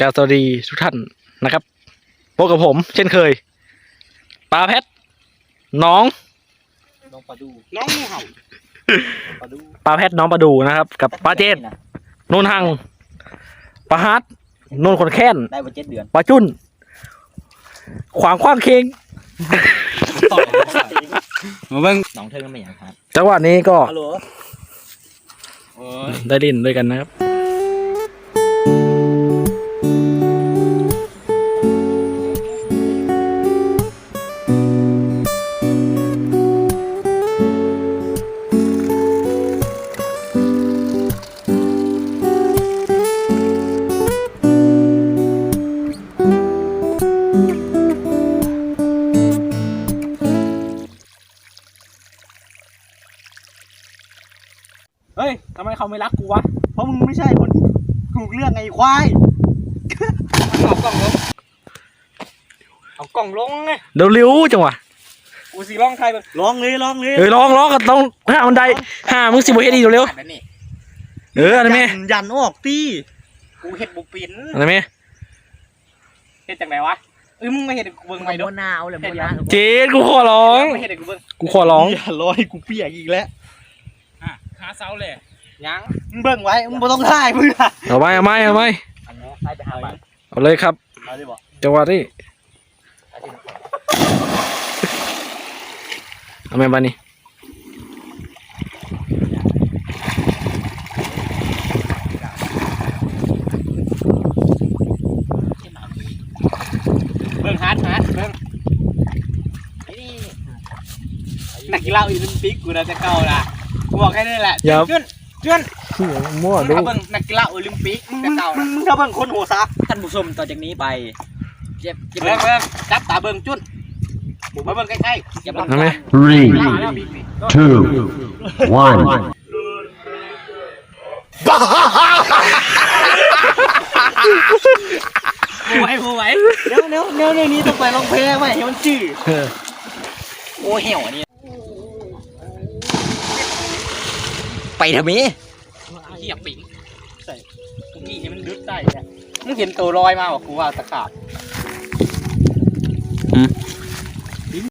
กราบสวัสดีทุกท่านนะครับพบกับผม เช่นเคยปลาแพทน้อง น้องปลาดู น้องงูเห่าปลาดูปลาแพทน้องปลาดูนะครับ กับปลาเจดนุ่นหังปลาฮัดนุ่นคนแค้นได้มาเจ็ดเดือนปลาจุ้นขวางขว้างเคียงมาเบิ่งน้องเทิงก็ไม่อย่างครับจังหวะนี้ก็ฮัลโหลโอ้ยได้ดินด้วยกันนะครับ ฮ้ยทำไมเขาไม่รักกูวะ เพราะมึงไม่ใช่คนถูกเรื่องไงควาย เอากล้องลง เอากล้องลงไง เดี๋ยวเร็วจังหวะกูสิร้องใครเบิ่งร้องเลยร้องเลยเฮ้ยร้องร้องกันต้องห้ามันได้ห้ามึงสิบเฮ็ดดีเร็วแบบนี้ๆเอออันนี้แม่ยัยันออกตีกูเฮ็ดบุปินอันนี้แม่เฮ็ดจากไหนวะเอ้ยมึงมาเฮ็ดให้กูเบิ่งไหมไม่ดูโดนหน้าเอาเลยโดนหน้าเจดกูขอร้องมาเฮ็ดให้กูเบิ่งกูขอร้องอย่าร้อยกูเปียกอีกแล้วอะหาเสาเลยยังมึงเบิ่งไว้มึงบ่ต้องถ่ายมึงอะเอาไหมเอาไหมเอาไหมอันนี้ให้ไปหาบัตรเอาเลยครับเอาดิบอกจังหวะนี้เอาไหมบ้านี่เบิ่งฮาร์ดฮาร์ดเบิ่งนักกีฬาโอลิมปิกกูน่าจะเก่าล่ะกู บอกแค่นี้แหละเจุ้นเจุ้นมั่วมึงดูเอาเบิ่งนักกีฬาโอลิมปิกมึงจะเก่ามึนะงมึงถ้าเบิ่งคนโหซักท่านผู้ชมต่อจากนี้ไปเจ็บเจ็บเบิ่งเบิ่งจับตาเบิ่งจุ้นมาเบิ่งใกล้อย่าบังเอาไหม Three, ๆกีฬาโอลิมปิกนี่ two, one. ผู้ไหวผู้ไหวเดี๋ยวเดี๋ยวเดี๋ยวในนี้ต้องไปลองเพลงไหมให้มันจื้อเออโอ้เหี่ยวอันนี้ ไปทำไมเหี้ยปิงใส่กูกี้นี่มันดึดได้เนี่ยมึงเห็นตัวลอยมาบอกกูว่าตะขาบ